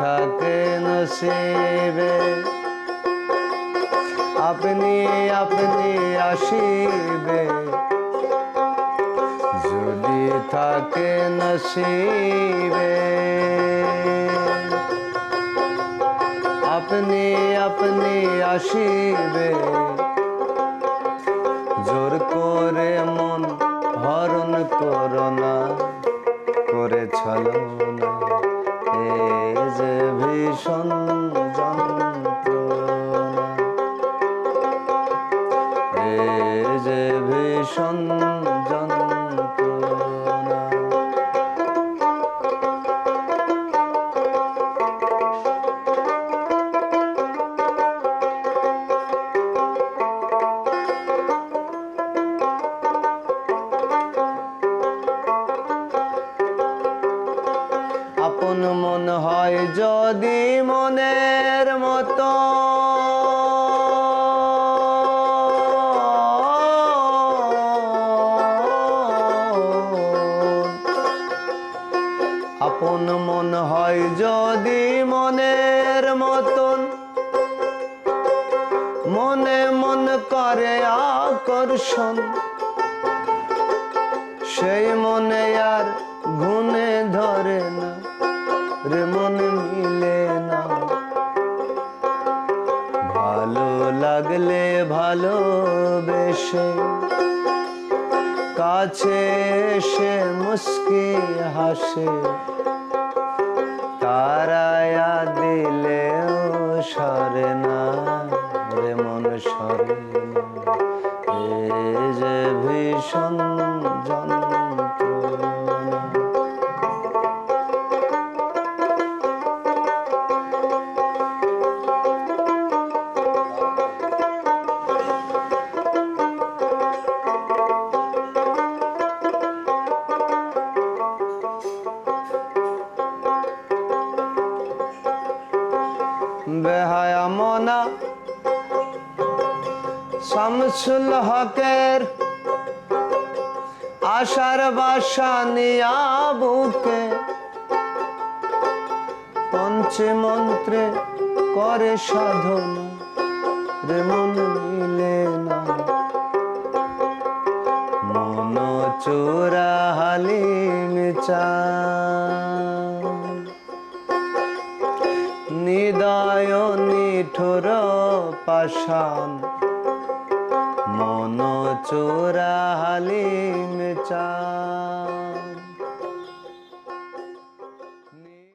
থাকে নসিবে আপনি আপনি আসিবে। যদি থাকে নসিবে আপনি আপনি আসিবে। জোর করে মন হরণ করোনা করে ছলনা এ যে ভীষণ যন্ত্রণা। এ যে ভীষণ আপন মন হয় যদি মনের মতো। আপন মন হয় যদি মনের মতন। মনে মন করে আকর্ষণ। সেই মনে আর গুনে ধরে রে মন মিলে না। ভালো লাগলে ভালোবেসে কাছে এসে মুস্কি হাসে। তারায়া দিলেও সরে না রে মন সরে। যে ভীষণ বেহায়া মনা শামসুল হকের আশার বাসা নিয়া বুকে পঞ্চমন্ত্রে করে সাধনা, রে মন মিলে না। মন চোরা হালিম চা। নিদয় নিঠুর পাশান মন চোরা হালিম চা